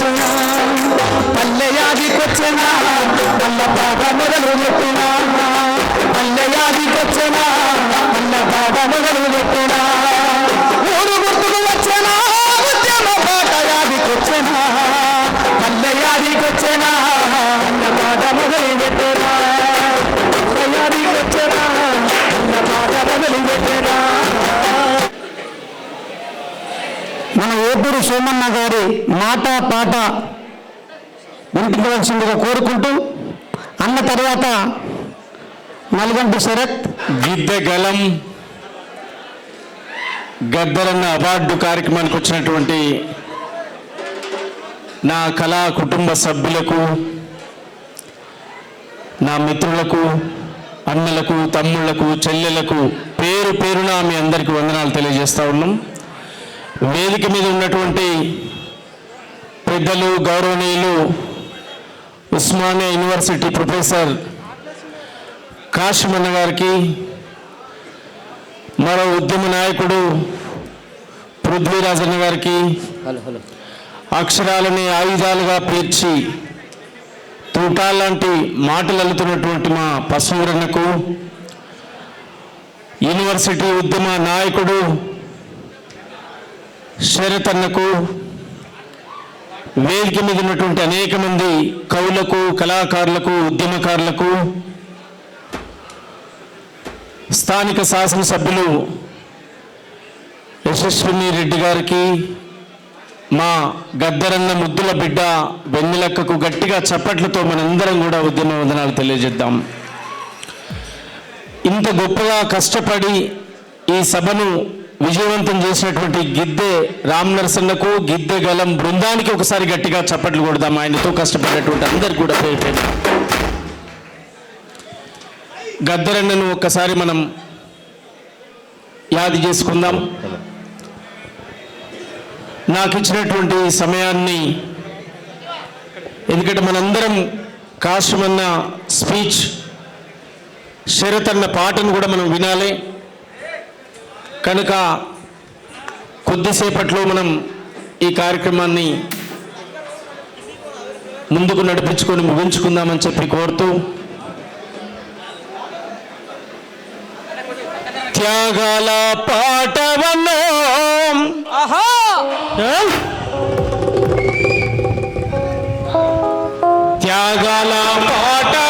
వచ్చినా పల్లె యాదికొచ్చినా మల్ల బాధ మొదలు పెట్టినా. పల్లె యాదికొచ్చినా మల్ల బాధ మొదలు పెట్టినా. మన సోమన్న గారి మాట పాట వినిపించవలసిందిగా కోరుకుంటూ అన్న తర్వాత నల్గంటి శరత్ విద్య గలం గద్దరన్న అవార్డు కార్యక్రమానికి వచ్చినటువంటి నా కళా కుటుంబ సభ్యులకు నా మిత్రులకు అన్నలకు తమ్ముళ్ళకు చెల్లెలకు పేరు పేరున మీ అందరికీ వందనాలు తెలియజేస్తా ఉన్నాం. వేదిక మీద ఉన్నటువంటి పెద్దలు గౌరవనీయులు ఉస్మానియా యూనివర్సిటీ ప్రొఫెసర్ కాశీమన్న గారికి మరో ఉద్యమ నాయకుడు పృథ్వీరాజన్న గారికి అక్షరాలని ఆయుధాలుగా పేర్చి తూటాలాంటి మాటలు అల్లుతున్నటువంటి మా పశువురన్నకు యూనివర్సిటీ ఉద్యమ నాయకుడు శరతన్నకు వేదిక మీద ఉన్నటువంటి అనేక మంది కవులకు కళాకారులకు ఉద్యమకారులకు స్థానిక శాసనసభ్యులు యశస్విని రెడ్డి గారికి మా గద్దరన్న ముద్దుల బిడ్డ వెన్నెలక్కకు గట్టిగా చప్పట్లతో మనందరం కూడా ఉద్యమ వందనాలు తెలియజేద్దాం. ఇంత గొప్పగా కష్టపడి ఈ సభను విజయవంతం చేసినటువంటి గిద్దె రామ్ నరసన్నకు గిద్దె గలం బృందానికి ఒకసారి గట్టిగా చప్పట్లు కొడదాం. ఆయనతో కష్టపడినటువంటి అందరికి కూడా పేరు పేరు. గద్దరన్నను ఒక్కసారి మనం యాది చేసుకుందాం. నాకు ఇచ్చినటువంటి సమయాన్ని ఎందుకంటే మనందరం కాశమన్న స్పీచ్ శరత్ అన్న పాటను కూడా మనం వినాలి. కనుక కొద్దిసేపట్లో మనం ఈ కార్యక్రమాన్ని ముందుకు నడిపించుకొని ముగించుకుందామని చెప్పి కోరుతూ త్యాగాల పాటవన్నో త్యాగాల పాటవన్నో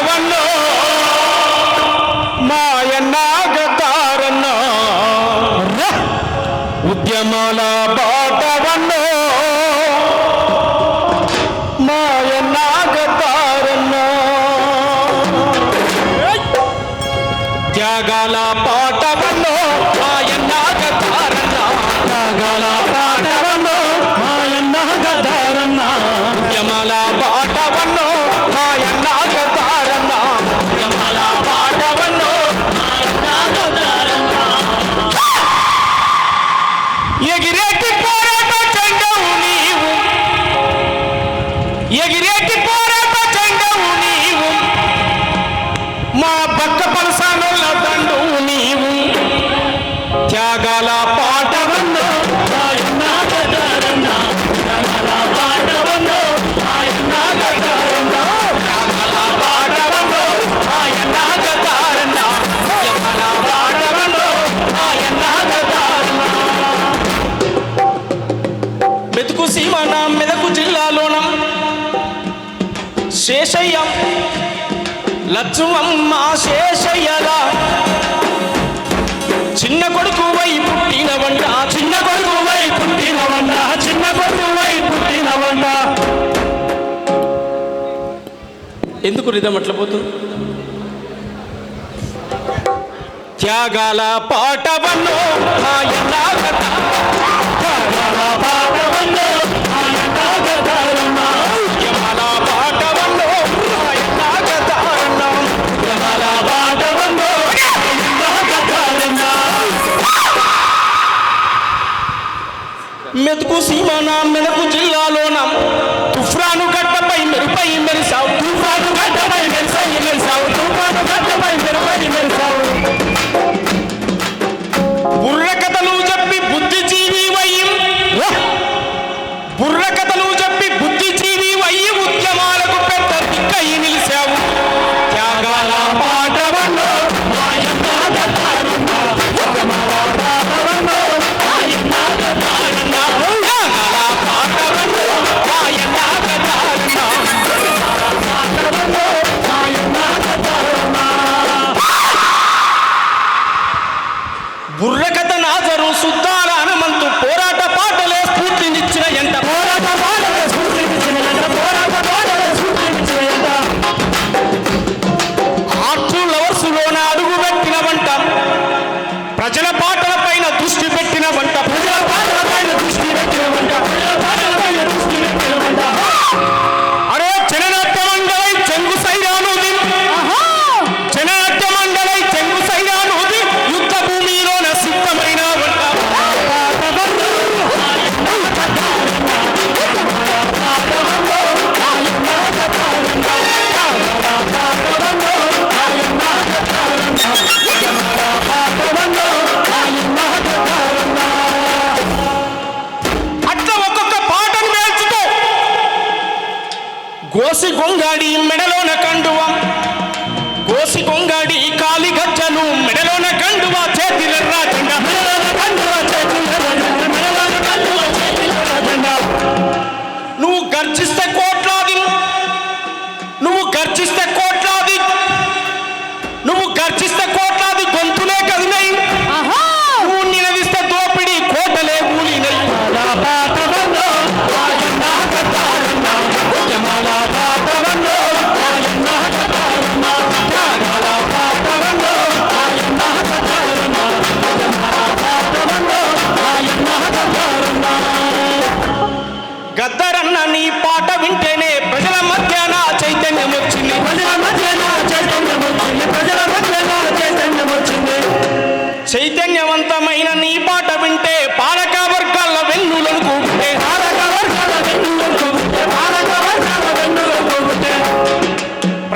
ఉద్యమాల శేషయం లక్ష్మమ్మ శేషయ్యలా. చిన్న కొడుకు వై పుట్టినవంట చిన్న కొడుకు వై పుట్టినవంట చిన్న కొడుకు వై పుట్టినవంట ఎందుకు రిధం అట్లా పోతుంది? త్యాగాల పాటవన్నో ఆయన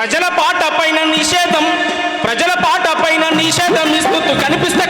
ప్రజల పాట పైన నిషేధం ప్రజల పాట పైన నిషేధం ఇస్తూ కనిపిస్తుంది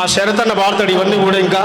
ಆ ಶರತನ್ನು ಬಾರ್ತಾಡಿ ಇವನ್ನಿ ಕೂಡ ಇಂಕ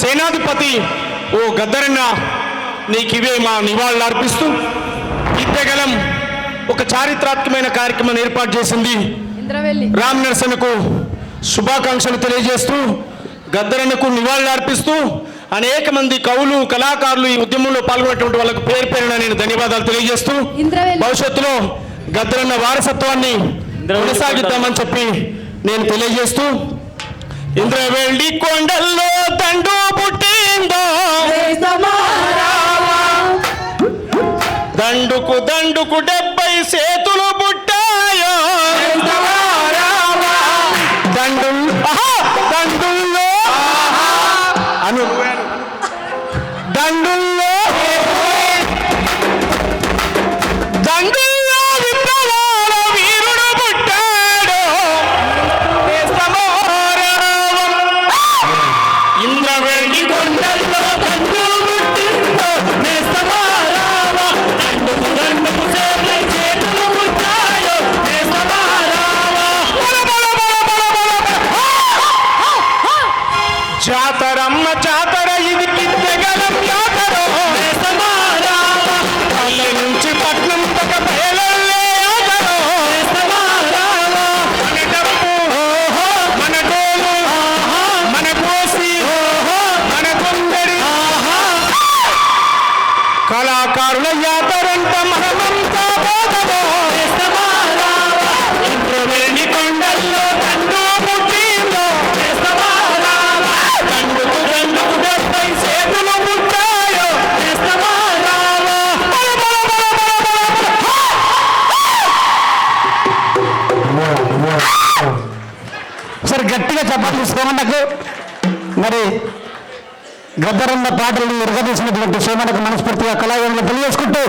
సేనాధిపతి ఓ గద్దరన్న నీకివే మా నివాళులు అర్పిస్తూ ఇంతగలం ఒక చారిత్రాత్మకమైన కార్యక్రమం ఏర్పాటు చేసింది. రామ్ నరసనకు శుభాకాంక్షలు తెలియజేస్తూ గద్దరన్నకు నివాళులు అర్పిస్తూ అనేక మంది కవులు కళాకారులు ఈ ఉద్యమంలో పాల్గొన్నటువంటి వాళ్ళకు పేరు పేరున నేను ధన్యవాదాలు తెలియజేస్తూ భవిష్యత్తులో గద్దరన్న వారసత్వాన్ని కొనసాగిద్దామని చెప్పి నేను తెలియజేస్తూ ఇంద్రవెళ్ళి కొండల్లో తండు పుట్టిందో? దండుకు దండుకు డెబ్బై సేతులు పుట్టాయో? దండుల్లో. దండుల్లో. దండు అధికారుల యాతరంత మహమంతా సరే గట్టిగా చెప్పాలి తీసుకోమన్నకు మరి గద్దరంలో పాటలను ఎరగదీసినటువంటి సోమనకు మనస్ఫూర్తిగా కళాయంలో తెలియజేసుకుంటూ